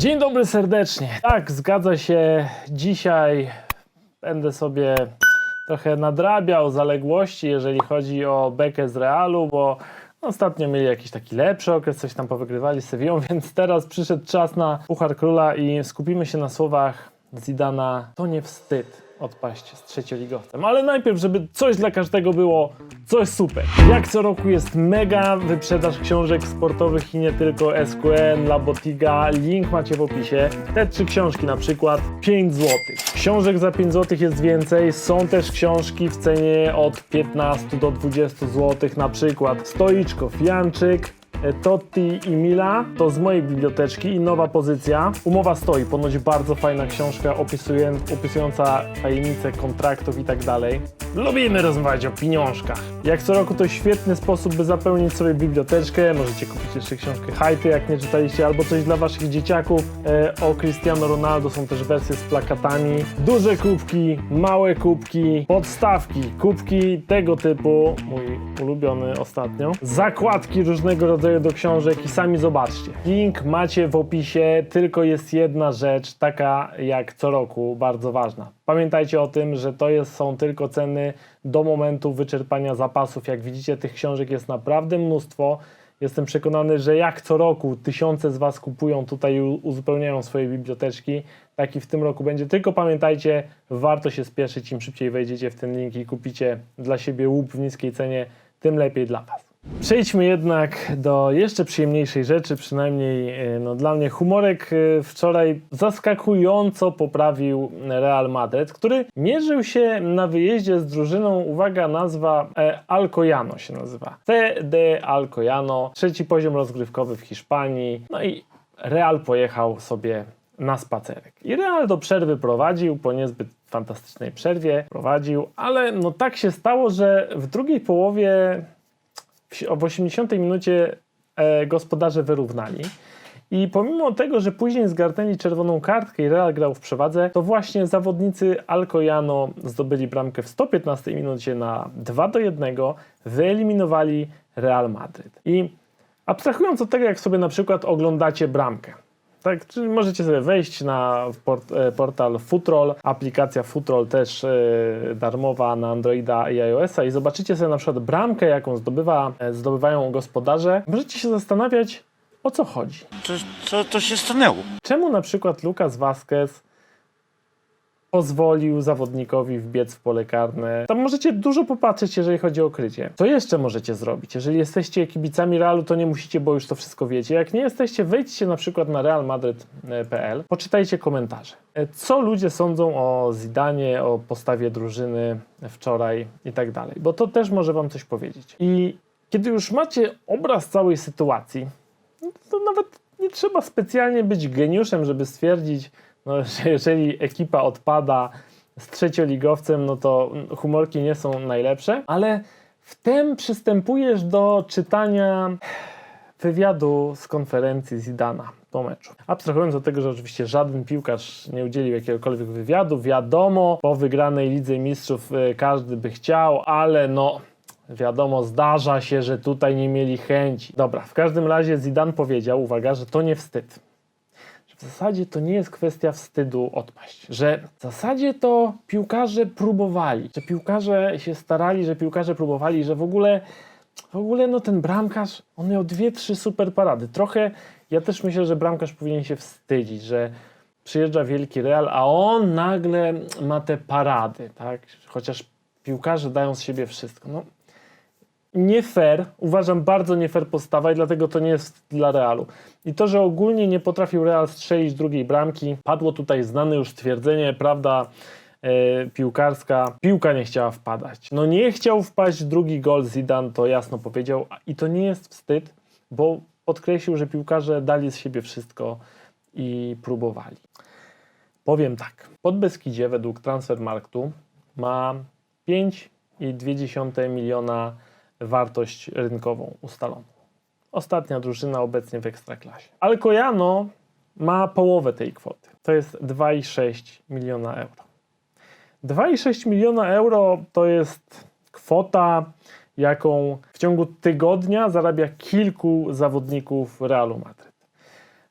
Dzień dobry serdecznie. Tak, zgadza się. Dzisiaj będę sobie trochę nadrabiał zaległości, jeżeli chodzi o bekę z Realu, bo ostatnio mieli jakiś taki lepszy okres, coś tam powygrywali z Sevillą, więc teraz przyszedł czas na Puchar Króla i skupimy się na słowach Zidana. To nie wstyd odpaść z trzecioligowcem. Ale najpierw, żeby coś dla każdego było, coś super. Jak co roku jest mega wyprzedaż książek sportowych i nie tylko SQN, La Botiga. Link macie w opisie. Te trzy książki na przykład 5 zł. Książek za 5 zł jest więcej. Są też książki w cenie od 15 do 20 zł. Na przykład Stoiczkow, Janczyk, Totti i Mila to z mojej biblioteczki i nowa pozycja. Umowa stoi, ponoć bardzo fajna książka opisująca tajemnice kontraktów i tak dalej. Lubimy rozmawiać o pieniążkach. Jak co roku to świetny sposób, by zapełnić sobie biblioteczkę. Możecie kupić jeszcze książkę Hajty, jak nie czytaliście, albo coś dla waszych dzieciaków. E, o Cristiano Ronaldo są też wersje z plakatami. Duże kubki, małe kubki, podstawki, kubki tego typu, mój ulubiony ostatnio. Zakładki różnego rodzaju do książek i sami zobaczcie. Link macie w opisie, tylko jest jedna rzecz, taka jak co roku, bardzo ważna. Pamiętajcie o tym, że to jest, są tylko ceny do momentu wyczerpania zapasów. Jak widzicie, tych książek jest naprawdę mnóstwo. Jestem przekonany, że jak co roku tysiące z Was kupują tutaj i uzupełniają swoje biblioteczki, tak i w tym roku będzie. Tylko pamiętajcie, warto się spieszyć, im szybciej wejdziecie w ten link i kupicie dla siebie łup w niskiej cenie, tym lepiej dla Was. Przejdźmy jednak do jeszcze przyjemniejszej rzeczy, przynajmniej e, no, dla mnie. Humorek e, wczoraj zaskakująco poprawił Real Madrid, który mierzył się na wyjeździe z drużyną, uwaga, nazwa e, Alcoyano się nazywa. CD Alcoyano, trzeci poziom rozgrywkowy w Hiszpanii. No i Real pojechał sobie na spacerek. I Real do przerwy prowadził, po niezbyt fantastycznej przerwie prowadził, ale no tak się stało, że w drugiej połowie w w 80 minucie e, gospodarze wyrównali. I pomimo tego, że później zgarnęli czerwoną kartkę i Real grał w przewadze, to właśnie zawodnicy Alcoyano zdobyli bramkę w 115 minucie na 2 do 1, wyeliminowali Real Madryt. I abstrahując od tego, jak sobie na przykład oglądacie bramkę, tak, czyli możecie sobie wejść na port, e, portal Futrol, aplikacja Futrol też e, darmowa na Androida i iOS-a i zobaczycie sobie na przykład bramkę, jaką zdobywa, e, zdobywają gospodarze. Możecie się zastanawiać, o co chodzi. Co, co to się stanęło? Czemu na przykład Lucas Vazquez pozwolił zawodnikowi wbiec w pole karne? Tam możecie dużo popatrzeć, jeżeli chodzi o krycie. Co jeszcze możecie zrobić? Jeżeli jesteście kibicami Realu, to nie musicie, bo już to wszystko wiecie. Jak nie jesteście, wejdźcie na przykład na realmadryt.pl, poczytajcie komentarze. E, Co ludzie sądzą o Zidanie, o postawie drużyny wczoraj i tak dalej, bo to też może wam coś powiedzieć. I kiedy już macie obraz całej sytuacji, to nawet nie trzeba specjalnie być geniuszem, żeby stwierdzić, no, że jeżeli ekipa odpada z trzecioligowcem, no to humorki nie są najlepsze, ale wtem przystępujesz do czytania wywiadu z konferencji Zidana po meczu. Abstrahując od tego, że oczywiście żaden piłkarz nie udzielił jakiegokolwiek wywiadu, wiadomo, po wygranej Lidze Mistrzów y, każdy by chciał, ale no Wiadomo, zdarza się, że tutaj nie mieli chęci. Dobra, w każdym razie Zidane powiedział, uwaga, że to nie wstyd. W zasadzie to nie jest kwestia wstydu odpaść. Że w zasadzie to piłkarze próbowali, że piłkarze się starali, że piłkarze próbowali, że w ogóle, w ogóle no ten bramkarz, on miał dwie, trzy super parady. Trochę, ja też myślę, że bramkarz powinien się wstydzić, że przyjeżdża wielki Real, a on nagle ma te parady, tak? Chociaż piłkarze dają z siebie wszystko. No, nie fair, uważam bardzo nie fair postawa i dlatego to nie jest dla Realu. I to, że ogólnie nie potrafił Real strzelić drugiej bramki, padło tutaj znane już stwierdzenie, prawda, e, piłkarska, piłka nie chciała wpadać. No nie chciał wpaść drugi gol Zidane, to jasno powiedział i to nie jest wstyd, bo podkreślił, że piłkarze dali z siebie wszystko i próbowali. Powiem tak, pod Beskidzie według Transfermarktu ma 5,2 miliona wartość rynkową ustaloną. Ostatnia drużyna obecnie w Ekstraklasie. Alcoyano ma połowę tej kwoty. To jest 2,6 miliona euro. 2,6 miliona euro to jest kwota, jaką w ciągu tygodnia zarabia kilku zawodników Realu Madryt.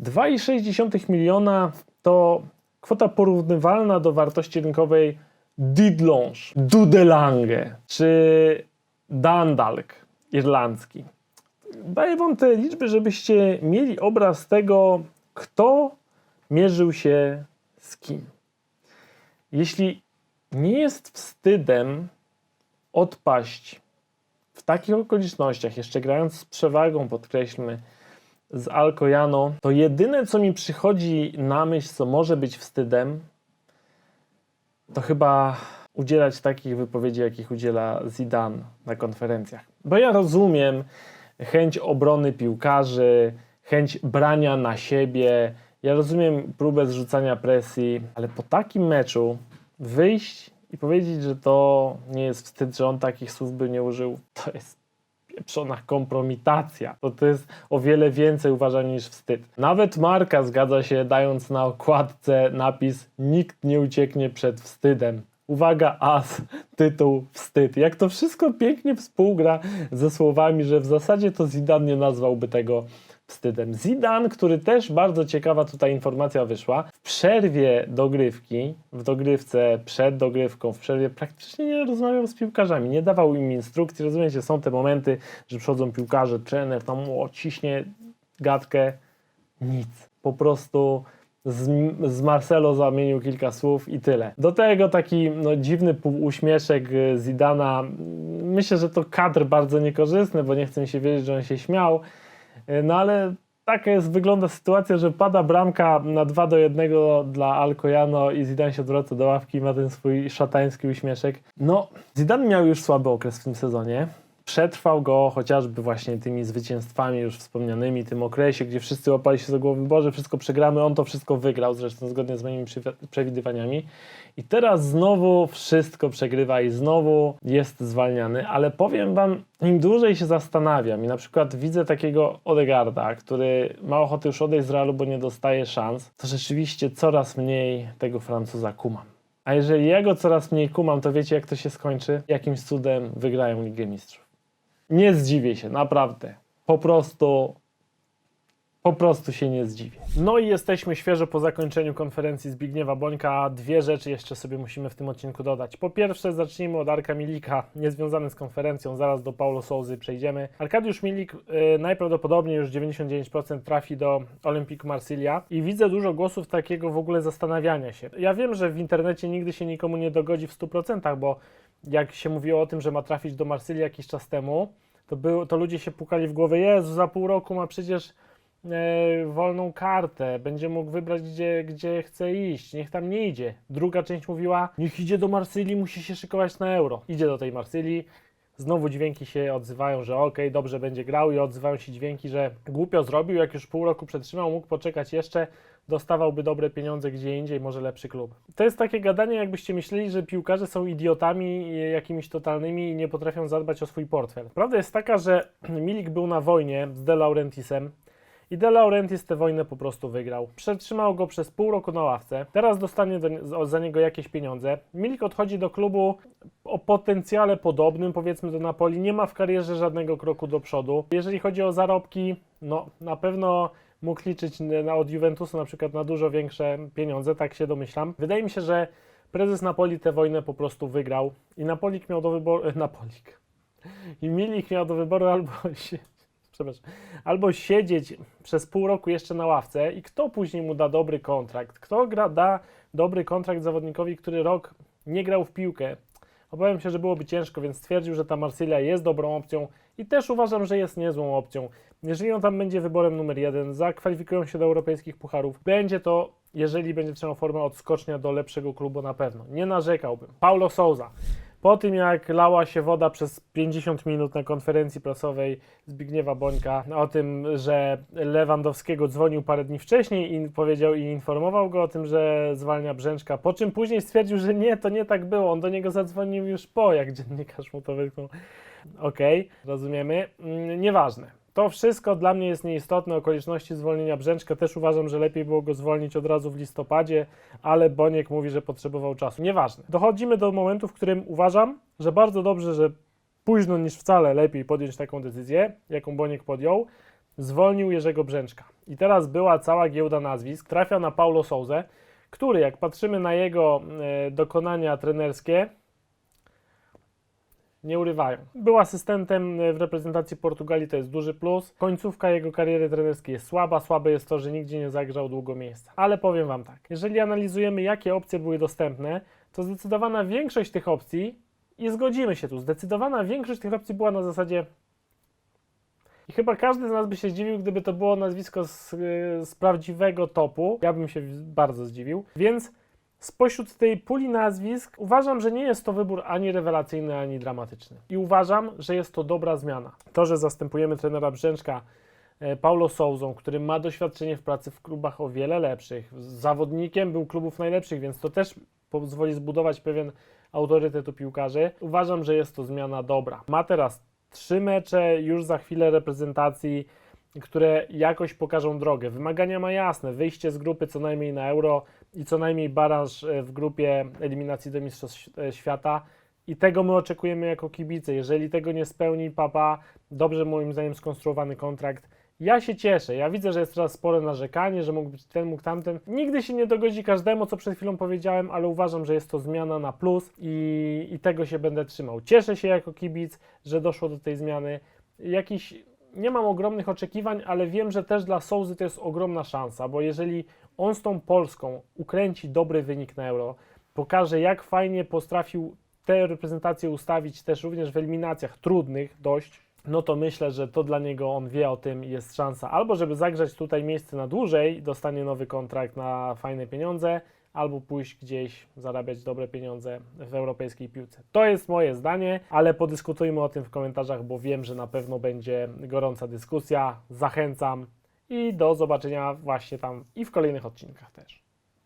2,6 miliona to kwota porównywalna do wartości rynkowej Didlonge, Dudelange czy Dundalk irlandzki. Daję wam te liczby, żebyście mieli obraz tego, kto mierzył się z kim. Jeśli nie jest wstydem odpaść w takich okolicznościach, jeszcze grając z przewagą, podkreślmy, z Alcoyano, to jedyne, co mi przychodzi na myśl, co może być wstydem, to chyba udzielać takich wypowiedzi, jakich udziela Zidane na konferencjach. Bo ja rozumiem chęć obrony piłkarzy, chęć brania na siebie, ja rozumiem próbę zrzucania presji, ale po takim meczu wyjść i powiedzieć, że to nie jest wstyd, że on takich słów by nie użył, to jest pieprzona kompromitacja. To, to jest o wiele więcej uważam niż wstyd. Nawet Marka zgadza się, dając na okładce napis Nikt nie ucieknie przed wstydem. Uwaga, as, tytuł wstyd. Jak to wszystko pięknie współgra ze słowami, że w zasadzie to Zidane nie nazwałby tego wstydem. Zidane, który też bardzo ciekawa tutaj informacja wyszła, w przerwie dogrywki, w dogrywce przed dogrywką, w przerwie praktycznie nie rozmawiał z piłkarzami, nie dawał im instrukcji. Rozumiecie, są te momenty, że przychodzą piłkarze, trener tam o, gadkę, nic. Po prostu z, z Marcelo zamienił kilka słów i tyle. Do tego taki no, dziwny półuśmieszek y, Zidana. Myślę, że to kadr bardzo niekorzystny, bo nie chcę mi się wierzyć, że on się śmiał. Y, No ale taka jest, wygląda sytuacja, że pada bramka na 2 do 1 dla Alcoyano i Zidane się odwraca do ławki i ma ten swój szatański uśmieszek. No, Zidane miał już słaby okres w tym sezonie. Przetrwał go chociażby właśnie tymi zwycięstwami już wspomnianymi, tym okresie, gdzie wszyscy łapali się za głowy, Boże, wszystko przegramy, on to wszystko wygrał, zresztą zgodnie z moimi przewi- przewidywaniami. I teraz znowu wszystko przegrywa i znowu jest zwalniany, ale powiem wam, im dłużej się zastanawiam i na przykład widzę takiego Odegarda, który ma ochotę już odejść z Realu, bo nie dostaje szans, to rzeczywiście coraz mniej tego Francuza kumam. A jeżeli ja go coraz mniej kumam, to wiecie jak to się skończy? Jakimś cudem wygrają Ligę Mistrzów. Nie zdziwię się, naprawdę. Po prostu, po prostu się nie zdziwię. No i jesteśmy świeżo po zakończeniu konferencji Zbigniewa Bońka. Dwie rzeczy jeszcze sobie musimy w tym odcinku dodać. Po pierwsze, zacznijmy od Arka Milika, niezwiązany z konferencją, zaraz do Paulo Souzy przejdziemy. Arkadiusz Milik y, najprawdopodobniej już 99% trafi do Olympique Marsylia i widzę dużo głosów takiego w ogóle zastanawiania się. Ja wiem, że w internecie nigdy się nikomu nie dogodzi w 100%, bo jak się mówiło o tym, że ma trafić do Marsylii jakiś czas temu, to, był, to ludzie się pukali w głowę, Jezu, za pół roku ma przecież e, wolną kartę, będzie mógł wybrać, gdzie, gdzie chce iść, niech tam nie idzie. Druga część mówiła, niech idzie do Marsylii, musi się szykować na euro. Idzie do tej Marsylii, znowu dźwięki się odzywają, że okej, dobrze będzie grał i odzywają się dźwięki, że głupio zrobił, jak już pół roku przetrzymał, mógł poczekać jeszcze, dostawałby dobre pieniądze gdzie indziej, może lepszy klub. To jest takie gadanie, jakbyście myśleli, że piłkarze są idiotami e, jakimiś totalnymi i nie potrafią zadbać o swój portfel. Prawda jest taka, że Milik był na wojnie z De Laurentiisem, i De Laurentiis tę wojnę po prostu wygrał. Przetrzymał go przez pół roku na ławce. Teraz dostanie do, za niego jakieś pieniądze. Milik odchodzi do klubu o potencjale podobnym, powiedzmy do Napoli. Nie ma w karierze żadnego kroku do przodu. Jeżeli chodzi o zarobki, no na pewno mógł liczyć na, od Juventusu na przykład na dużo większe pieniądze, tak się domyślam. Wydaje mi się, że prezes Napoli tę wojnę po prostu wygrał i Napolik miał do wyboru... Napolik. I Milik miał do wyboru albo się przepraszam, albo siedzieć przez pół roku jeszcze na ławce i kto później mu da dobry kontrakt? Kto gra, da dobry kontrakt zawodnikowi, który rok nie grał w piłkę? Obawiam się, że byłoby ciężko, więc stwierdził, że ta Marsylia jest dobrą opcją i też uważam, że jest niezłą opcją. Jeżeli on tam będzie wyborem numer jeden, zakwalifikują się do europejskich pucharów, będzie to, jeżeli będzie trzymał formę odskocznia do lepszego klubu na pewno. Nie narzekałbym. Paulo Souza. Po tym jak lała się woda przez 50 minut na konferencji prasowej Zbigniewa Bońka o tym, że Lewandowskiego dzwonił parę dni wcześniej i powiedział i informował go o tym, że zwalnia Brzęczka, po czym później stwierdził, że nie, to nie tak było, on do niego zadzwonił już po, jak dziennikarz mu to wytknął. Okej, rozumiemy. Mm, Nieważne. To wszystko dla mnie jest nieistotne. Okoliczności zwolnienia Brzęczka też uważam, że lepiej było go zwolnić od razu w listopadzie, ale Boniek mówi, że potrzebował czasu. Nieważne. Dochodzimy do momentu, w którym uważam, że bardzo dobrze, że późno niż wcale lepiej podjąć taką decyzję, jaką Boniek podjął. zwolnił Jerzego Brzęczka. I teraz była cała giełda nazwisk, trafia na Paulo Souzę, który jak patrzymy na jego e, dokonania trenerskie, nie urywają. Był asystentem e, w reprezentacji Portugalii, to jest duży plus. Końcówka jego kariery trenerskiej jest słaba. Słabe jest to, że nigdzie nie zagrzał długo miejsca. Ale powiem Wam tak, jeżeli analizujemy, jakie opcje były dostępne, to zdecydowana większość tych opcji, i zgodzimy się tu, zdecydowana większość tych opcji była na zasadzie i chyba każdy z nas by się zdziwił, gdyby to było nazwisko z, y, z prawdziwego topu. Ja bym się bardzo zdziwił. Więc spośród tej puli nazwisk uważam, że nie jest to wybór ani rewelacyjny, ani dramatyczny. I uważam, że jest to dobra zmiana. To, że zastępujemy trenera Brzęczka e, Paulo Souzą, który ma doświadczenie w pracy w klubach o wiele lepszych. Zawodnikiem był klubów najlepszych, więc to też pozwoli zbudować pewien autorytet u piłkarzy. Uważam, że jest to zmiana dobra. Ma teraz trzy mecze już za chwilę reprezentacji, które jakoś pokażą drogę. Wymagania ma jasne, wyjście z grupy co najmniej na euro i co najmniej baraż e, w grupie eliminacji do Mistrzostw e, Świata. I tego my oczekujemy jako kibice. Jeżeli tego nie spełni Papa, dobrze moim zdaniem skonstruowany kontrakt. Ja się cieszę. Ja widzę, że jest teraz spore narzekanie, że mógł być ten, mógł tamten. Nigdy się nie dogodzi każdemu, co przed chwilą powiedziałem, ale uważam, że jest to zmiana na plus i, i tego się będę trzymał. Cieszę się jako kibic, że doszło do tej zmiany. Jakiś nie mam ogromnych oczekiwań, ale wiem, że też dla Souzy to jest ogromna szansa, bo jeżeli on z tą Polską ukręci dobry wynik na Euro, pokaże jak fajnie potrafił tę reprezentację ustawić też również w eliminacjach trudnych dość, no to myślę, że to dla niego on wie o tym jest szansa. Albo żeby zagrzać tutaj miejsce na dłużej, dostanie nowy kontrakt na fajne pieniądze, albo pójść gdzieś zarabiać dobre pieniądze w europejskiej piłce. To jest moje zdanie, ale podyskutujmy o tym w komentarzach, bo wiem, że na pewno będzie gorąca dyskusja. Zachęcam i do zobaczenia właśnie tam i w kolejnych odcinkach też.